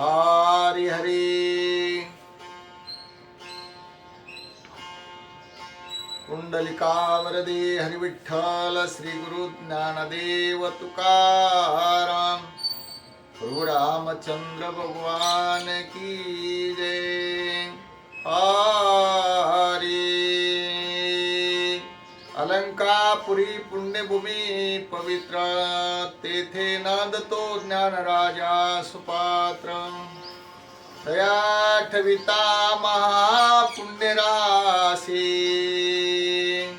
हरी हरी। कुण्डलिकावरदे हरिविठ्ठल श्री गुरु ज्ञानदेव तुकाराम। प्रभु रामचंद्र भगवान की जय। हरी। पुरी पुण्यभूमी पवित्र तेथे नांदतो ज्ञानराजा सुपात्र. तया ठविता महापुण्यराशी.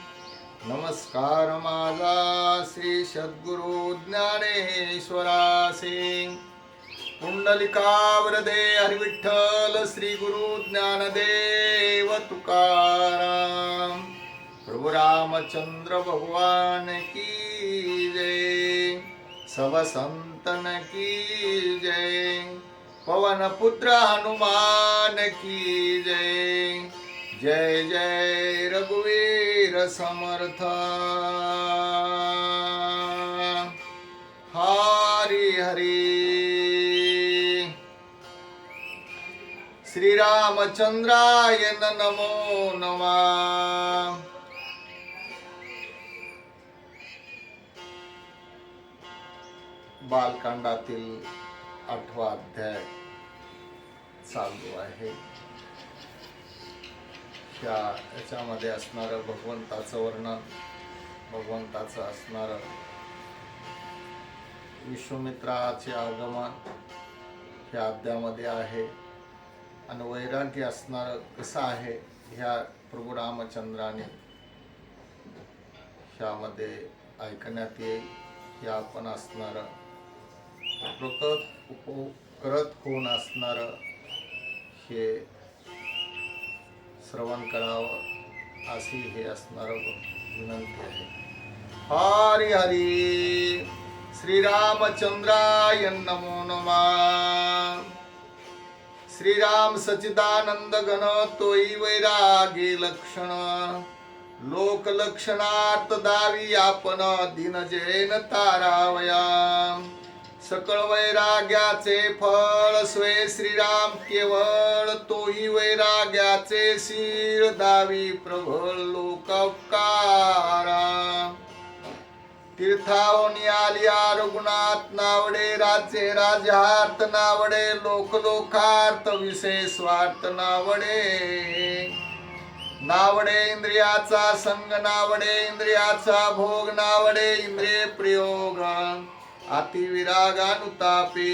नमस्कार माझा श्री सद्गुरु ज्ञानेश्वरासी पुंडलिकावरदे हरिविठ्ठल श्री गुरु ज्ञानदेव तुकाराम. प्रभु भगवान की जय। सब संतन की जय। पवन पुत्र हनुमान की जय। जय जय रघुवीर समर्थ। हरी हरी। श्रीरामचंद्राय नमो नमः। बालकांडातील आठवा अध्याय चालू आहे. ह्या याच्यामध्ये असणारं भगवंताचं वर्णन भगवंताचं असणारं विश्वमित्राचे आगमन ह्या अध्यामध्ये आहे. आणि वैराग्य असणारं कसं आहे ह्या प्रभू रामचंद्राने ह्यामध्ये ऐकण्यात येईल. हे आपण असणारं प्रकट करत होऊन असणारं हे श्रवण करावं अशी हे असणारं विनंती आहे. हरी हरी श्रीरामचंद्राय नमो नमा. श्रीराम सचिदानंद घन तोई वैरागी लक्षण. लोक लक्षणार्थ दावी आपण दिन जैन तारावया. सकळ वैराग्याचे फळ स्वे श्रीराम केवळ तोही वैराग्याचे शीळ दावी प्रभळ लोककारा तीर्थावनी आलिया रघुनाथ नावडे राज्य राजार्थ नावडे लोक लोकार्थ विषय स्वार्थ नावडे. नावडे इंद्रियाचा संग नावडे इंद्रियाचा भोग नावडे इंद्रिय प्रयोग. अतिविरागानुतापी।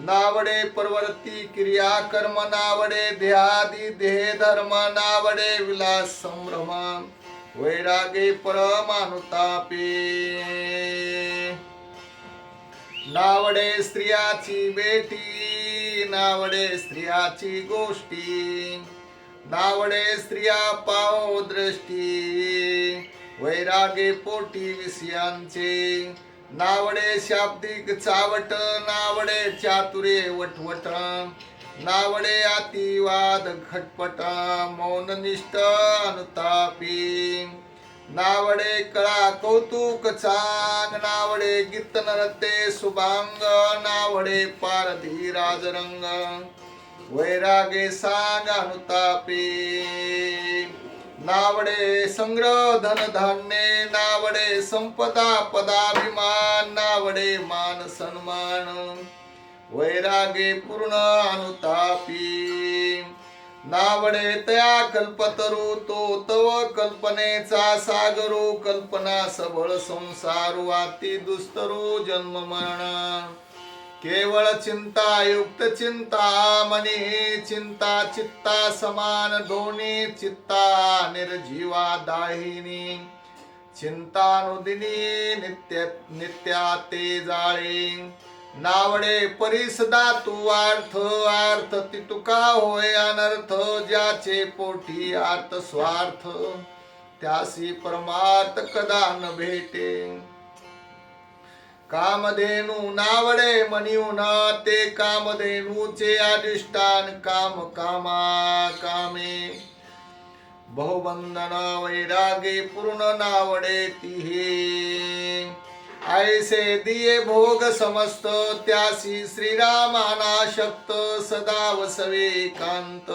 नावडे परवर्ती क्रिया कर्म नावडे देहादि देह धर्म नावडे विलास संभ्रम। वैरागे परमानुतापी। नावडे स्त्रियाची बेटी नावडे स्त्रियाची गोष्टी। नावडे स्त्रिया पाव दृष्टी वैरागे पोटी विषयांचे। नावडे शाब्दिक चावट नावडे चातुरे वटवट नावडे अतिवाद खटपट मौननिष्ठ अनुतापी. नावडे कळा कौतुक चांग नावडे गीत नरते सुभांग नावडे पारधी राजरंग. वैरागे सांग अनुतापी. नावडे संग्रह धन धान्ये नावडे संपदा पदाभिमान नावडे मान सन्मान. वैरागे पूर्ण अनुतापी. नावडे तया कल्पतरू तो तव कल्पनेचा सागरू कल्पना सबळ संसारू अति दुस्तरू जन्म मरण. केवळ चिंता युक्त चिंता मनी चिंता चित्ता समान दोन्ही चित्ता निर्जीवा दाहिनी चिंतानुदिनी नित्य नित्या ते जाळे नावडे परिसदा तू अर्थ अर्थ ती तुका होय अनर्थ ज्याचे पोटी अर्थ स्वार्थ त्यासी परमार्थ कदा न भेटे कामधेनू नावडे मनिऊन ते कामधेनूचे अधिष्ठान काम कामा कामे. बहुबंधन वैरागे पूर्ण नावडे तिहे. ऐसे दिये भोग समस्त त्यासी श्रीरामाना शक्त सदा वसवे कांत.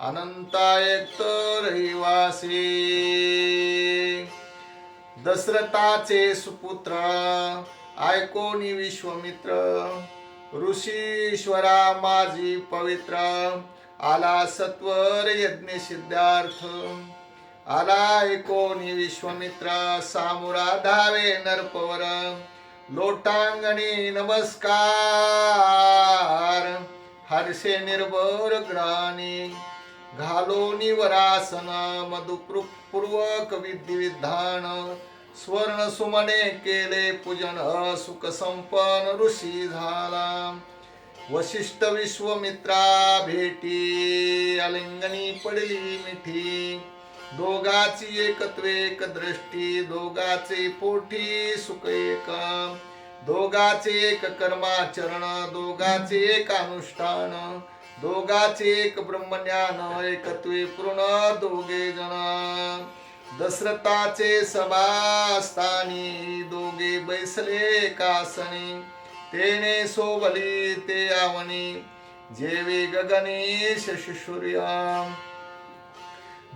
अनंतायक्त रहिवासी. दशरथाचे सुपुत्र. ऐकोनी विश्वमित्र? ऋषीश्वरा माझी पवित्र. आला सत्वर यज्ञ सिद्धार्थ आला ऐकोनी विश्वमित्र? सामुरा धावे नरपवर. लोटांगणी नमस्कार. हर्षे निर्भर ग्राणी. घालोनी वरासन मधुपूर्वक विधिविधान स्वर्ण सुमने केले पूजन सुख ऋषी झाला वशिष्ठ विश्वमित्रा भेटी अलिंगणी पडली मिठी. दोघाची एकत्वेक दृष्टी दोघाचे पोटी सुख एक. दोघाचे एक कर्माचरण दोघाचे एक अनुष्ठान. दोघाचे एक ब्रह्मज्ञान एकत्वे पूर्ण दोघे जण. दशरथाचे सभास्थानी दोघे बैसले कासनी. तेने सोबली ते आवनी. जेवे गगनी शशिसूर्य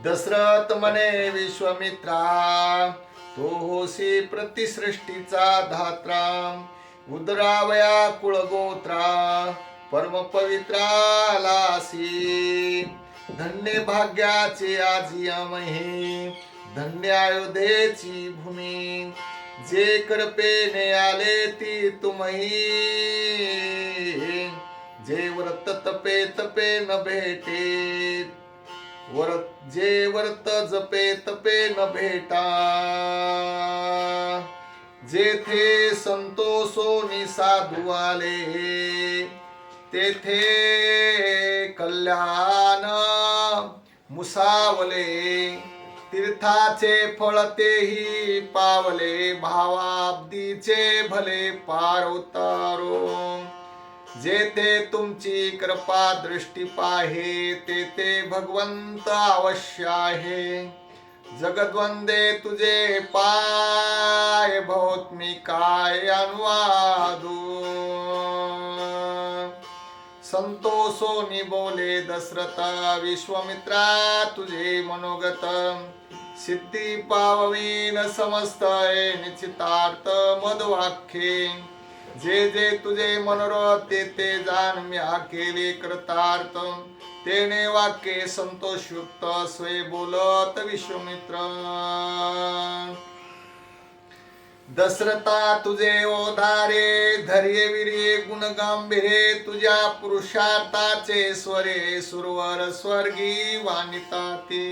दशरथ मने विश्वमित्रा तो होसी प्रतिसृष्टीचा धात्रा. उदरावया कुळगोत्रा. परम पवित्रालासी धन्य भाग्याचे आजी आमहे. धन्य अयोध्येची भूमी. जे कृपेने आले ती तुम्ही. जे व्रत तपे तपे न भेटे. व्रत जे व्रत जपे तपे न भेटा. जेथे संतोषोनी साधू आले. तेथे कल्याण मुसावले तीर्थाचे फळ तेही पावले भावाब्दीचे भले पार उतारो. जेथे तुमची कृपा दृष्टी पाहे तेथे भगवंत अवश्य आहे. जगद्वंदे तुझे पाय भोत मी काय अनुवा संतोषोनी बोले दशरथा विश्वामित्रा तुझे मनोगत. सिद्धी पाववीन समस्त निश्चितार्थ मदवाख्ये जे जे तुझे मनोरथ ते ते जाण मी आखेले कृतार्थ तेने वाक्ये संतोषयुक्त स्वय बोलत विश्वमित्र. दशरथा तुझे ओधारे धैर्य वीर्ये गुण गांभीर्ये तुझ्या पुरुषार्थाचे स्वरे सुरवर स्वर्गी वानिता ते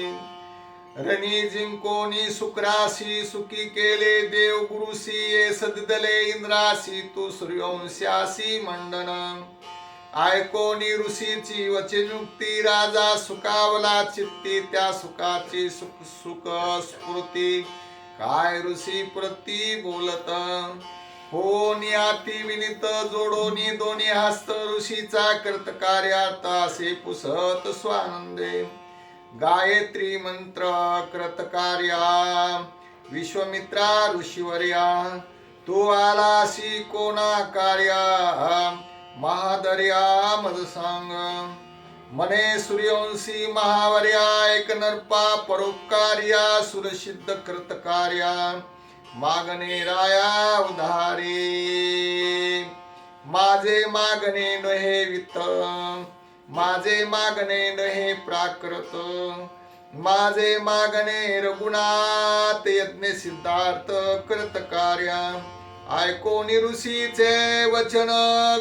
रणी जिंकोनी शुक्रासी सुखी केले देव गुरुसी ये सददले इंद्रासी तू सूर्यवंशासी मंडन. ऐकोनी ऋषीची वचनुक्ती राजा सुखावला चित्ती त्या सुखाची सुख सुख स्फूर्ती. काय ऋषी प्रती बोलत? हो नियाती विनित जोडोनी दोन्ही हस्त ऋषीचा कर्त कार्यार्थ असे पुसत स्वानंदे. गायत्री मंत्र कृतकार्या विश्वमित्रा ऋषीवर्या. तू आलासी कोणा कार्या? महादर्या मद सांग. मने सूर्यवंशी महावर्या एक नरपा परोपकार्या सुरसिद्ध कृतकार्या मागणे राया उधारे। माझे मागणे नहे वित्त माझे मागणे नहे प्राकृत माझे मागणे रघुनाथ यज्ञ सिद्धार्थ कृत कार्या ऐकोनी ऋषीचे वचन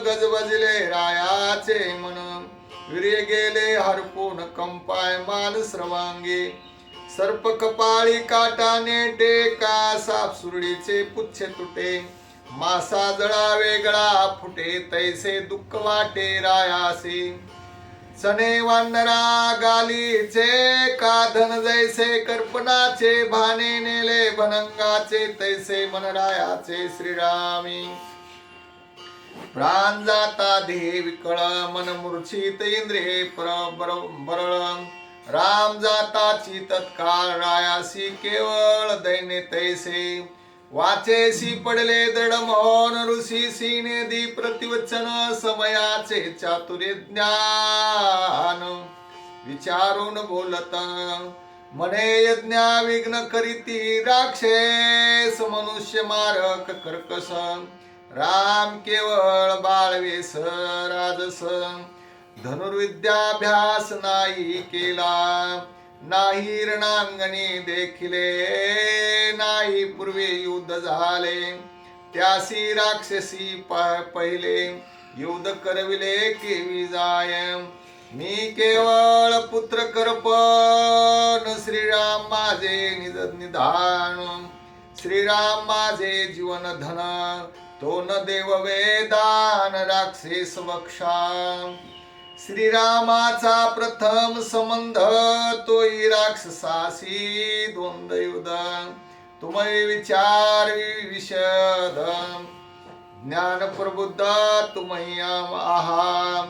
गजबजले रायाचे मन। वीर्य गेले हरपून कंपाय मान स्रवांगे. सर्प कपाळी काटाने टेका साप सुरडीचे पुच्छ तुटे. मासा जळा वेगळा फुटे तैसे दुःख वाटे रायासे. सने वानरा गालीचे काधन जैसे कर्पणाचे भाने नेले भनंगाचे तैसे मनरायाचे श्रीरामी. प्राण जाता देह विकळ मन मूर्छित इंद्रिये पर राम बरळ. राम जाताची तत्काळ रायासी केवळ दैन्य तैसे. वाचेसी पडले दृढ मोहन ऋषी सिनेदी प्रतिवचन समयाचे चातुर्य ज्ञान. विचारून बोलत मने यज्ञा विघ्न करीती राक्षस मनुष्य मारक कर्कस राम केवळ बाळवेस राजस. धनुर्विद्याभ्यास नाही केला नाही रणांगणी देखिले नाही पूर्वी युद्ध झाले. त्यासी राक्षसी प- पहिले युद्ध करविले केवी जाय मी केवळ पुत्र करपण श्रीराम माझे निज निधान. श्रीराम माझे जीवन धन तो न देव वेदान राक्षस स्वक्षाम श्रीरामाचा प्रथम संबंध तोई राक्षसासी द्वंद्व युद्ध तुम्ही विचार विशद ज्ञान प्रबुद्ध तुम्ही आहा.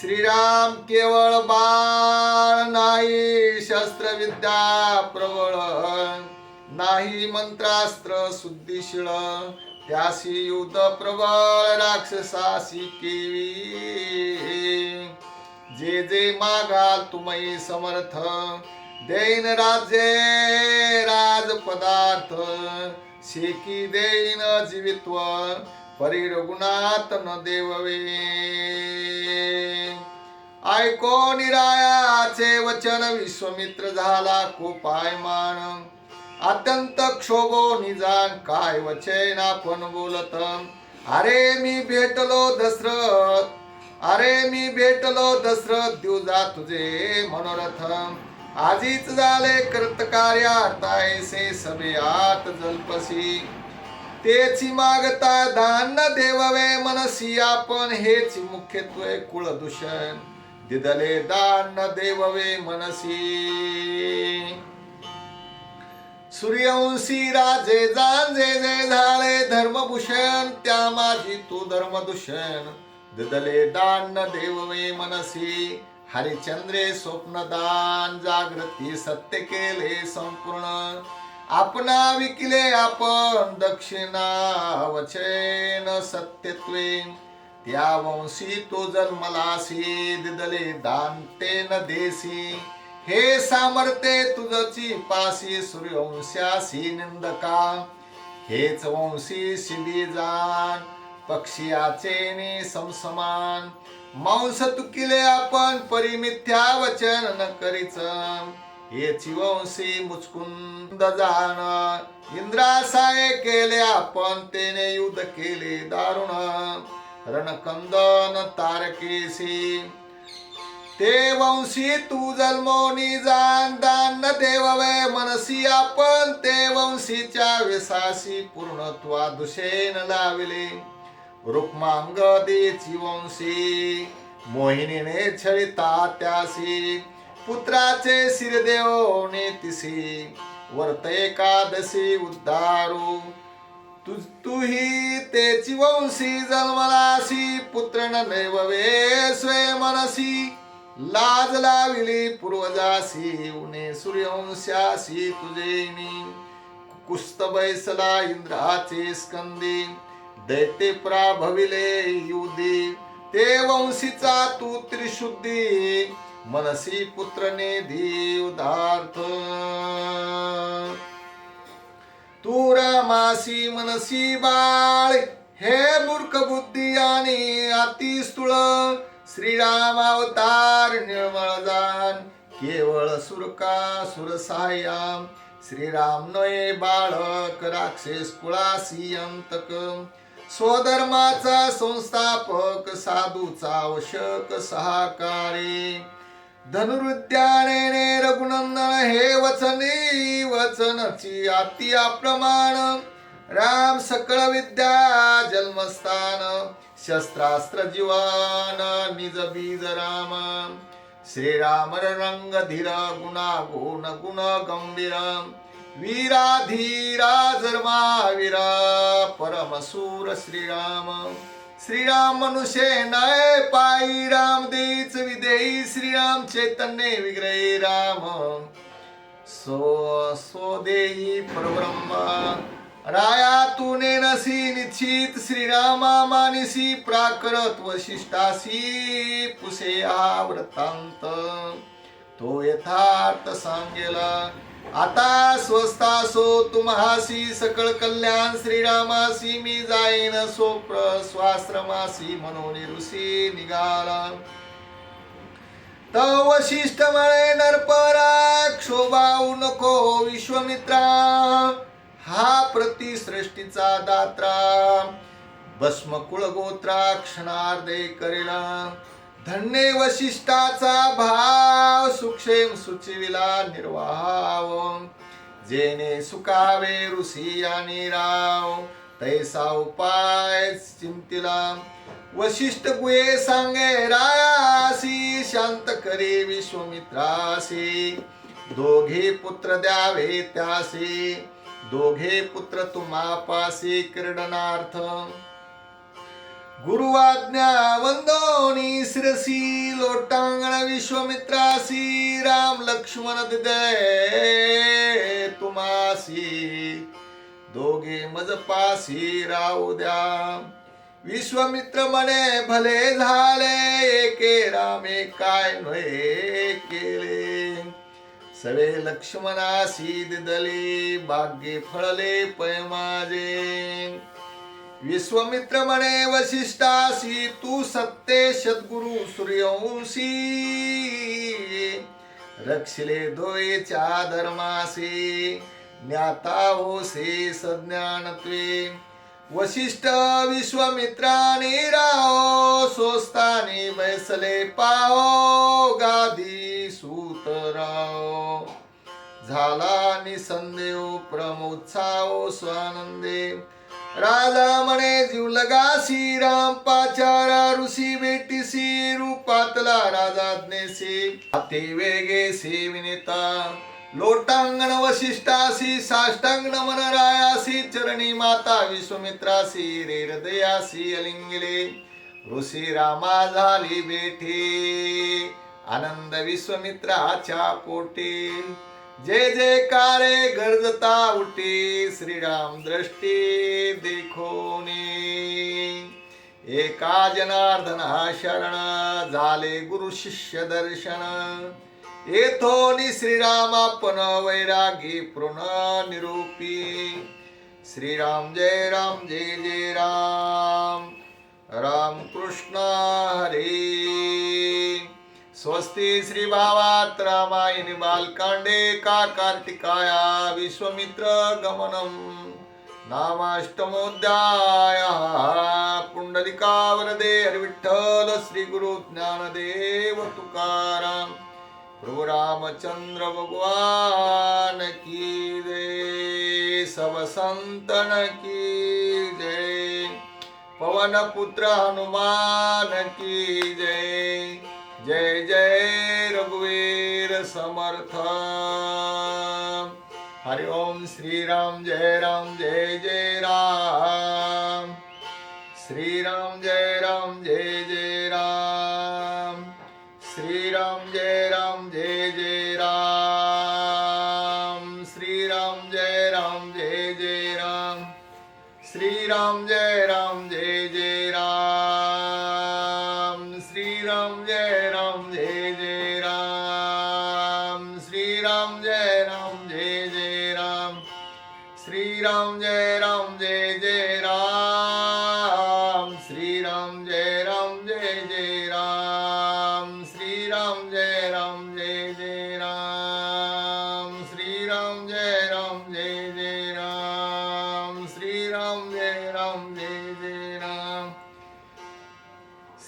श्रीराम केवळ बाळ नाही शस्त्रविद्या प्रबळ. नाही मंत्रास्त्र शुद्धिशीळ. त्याशी युद्ध प्रबळ राक्षसाशी केवी जे जे मागाल तुम्ही समर्थ देईन राज्ये राज पदार्थ. शेकी देईन जीवित्व परिरगुणात न देववे. ऐको निरायाचे वचन विश्वमित्र झाला कोपायमान अत्यंत क्षोभो निजान काय वचन आपण बोलत? अरे मी भेटलो दशरथ. अरे मी भेटलो दशरथ दिवजा तुझे मनोरथ. आजीच झाले कर्तकार्यातायसे सभेयात जल्पसी तेची मागता धान्य देववे मनसी आपण हेच मुख्यत्वे कुळदूषण दिदले दान देववे मनसी. सूर्यवंशी राजे जांजे जे झाले धर्मभूषण त्या माझी तू धर्मदूषण. दिदले दान देववे मनसी हरिचंद्रे स्वप्नदान जागृती सत्य केले संपूर्ण. आपणा विकले आपण दक्षिणा वचन सत्यत्वे. त्या वंशी तो जन्मलासी दिदले दान ते न देसी. हे सामर्थ्ये तुझची पासी सूर्यवंशासी निंदका. हेच वंशी शिबी जाण पक्षियाचे समसमान. मांस तुकिले आपण परिमिथ्या वचन न करीच हेची वंशी मुचकुंद जाण इंद्रासाय केले आपण तेने युद्ध केले दारुण. रणकंदन तारकेसी. ते वंशी तू जन्मोनी जाण दान देववे मनसी आपण. ते वंशीच्या वेसासी पूर्णत्वा दुषेन लाविले. रुक्मांगदेची वंशी मोहिनीने छळिता त्यासी. पुत्राचे शिरदेव नेतिसी वर्त एकादशी उद्धारू. तु तुही तेची वंशी जन्मलासी. पुत्र न स्वे मनसी. लाज लाविली पूर्वजासी उने सूर्यवंशासी तुझे कुस्त बैसला इंद्राचे स्कंदी दैते प्राभविले युदी. ते वंशीचा तू त्रिशुद्धी मनसी पुत्रने उदार्थ. तू रामासी मनसी बाळ हे मूर्ख बुद्धी आणि अति स्थूळ श्रीराम अवतार निर्मळ जाण केवळ सुरका सुरसायाम श्रीराम नये बाळक राक्षस कुळासी अंतक स्वधर्माचा संस्थापक साधूचा वशक सहाकारी. धनुरुद्याने रघुनंदन हे वचने वचनची अति अप्रमाण राम सकळ विद्या जन्मस्थान शस्त्रास्त्र जीवान निज बीज राम। श्रीराम रंग धीर गुणा गुण गुण गंभीर। वीराधीरा जर्मा वीरा परमसूर श्रीराम श्रीराम मनुष्य नय पायी राम देच विदेही श्रीराम चैतन्य विग्रही राम। सो सो देई राया तूने नसी निश्चित श्रीरामा मानिसी प्राकृत वशिष्ठासी पुसे हा वृत्तांत. तो यथार्थ सांगेला आता स्वस्ता सो तुम्हासी सकळ कल्याण श्रीरामासी मी जाईन सोप्र स्वाश्रमासी म्हणून ऋषी निघाला. तव वशिष्ठ मळे नरपरा क्षोभाऊ नको विश्वमित्रा. हा प्रतिसृष्टीचा दात्रा. भस्म कुळगोत्रा क्षणार्धे करेला धन्य वशिष्ठाचा भाव सुक्षेम सुचिविला निर्वाव. जेने सुकावे ऋषी आणि राव तैसा उपाय चिंतिला. वशिष्ठ गुहे सांगे रायासी शांत करे विश्वमित्रासी. दोघे पुत्र द्यावे त्यासी. दोघे पुत्र तुम्हापासी क्रीडनार्थ. गुरुवाज्ञा वंदोनी शिरसी लोटांगण विश्वमित्रासी राम लक्ष्मण दिदे तुमासी दोघे मजपासी राहू द्या. विश्वमित्र म्हणे भले झाले एके रामे काय नये केले? सवे लक्ष्मणासी दले भाग्ये फळले पय माझे. विश्वमित्र म्हणे वशिष्ठासी तू सत्ते सद्गुरु सूर्यवंशी. रक्षिले दोयेच्या धर्मासी ज्ञाता होसे सज्ञानत्वे. वशिष्ठ विश्वामित्राने राहो स्वस्ताने बैसले पाहो गादी सूत राहो. झाला निसंदेव प्रमोत्साहो स्वानंदे. राधा म्हणे जीवलगा श्रीराम पाचारा ऋषी बेटीसी रूपातला राजा ज्ञेसी. अति वेगे सेविनेता. लोटांगण वशिष्ठासी साष्टांग नमन रायासी चरणी माता विश्वमित्रासी रे हृदयासी अलिंगिले ऋषी रामा झाली बेठे आनंद विश्वमित्राच्या पोटी जय कारे गरजता उठी श्रीराम दृष्टी देखोनी. एका जनार्दन शरण झाले गुरु शिष्य दर्शन येथोनी श्रीराम आपण वैरागी पूर्ण निरूपी श्रीराम जय राम जय जय राम। राम कृष्ण हरे। स्वस्ति श्री भावात रामायण बालकांडे का कार्तिकाया विश्वमित्र गमनम। नामाष्टमोध्याय पुंडलिकावरदे हरिविठ्ठल श्री गुरु ज्ञानदेव तुकाराम। प्रभु रामचंद्र भगवान की जय सब संतन की जय। पवन पुत्र हनुमान की जय। जय जय रघुवीर समर्थ। हरि ओम श्री राम जय राम जय जय राम। श्री राम जय राम जय जय राम। श्री राम जय जय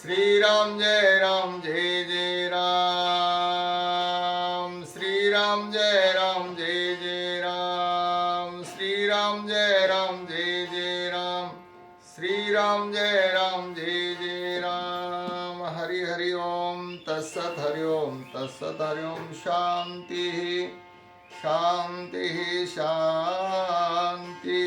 श्रीराम जय राम जय जय राम। श्रीराम जय राम जय जय राम। श्रीराम जय राम जय जय राम। श्रीराम जय राम जय जय राम। हरि हरि ओम तत्सत हरि ओम तत्सत हरि ओम। शांति शांति शांति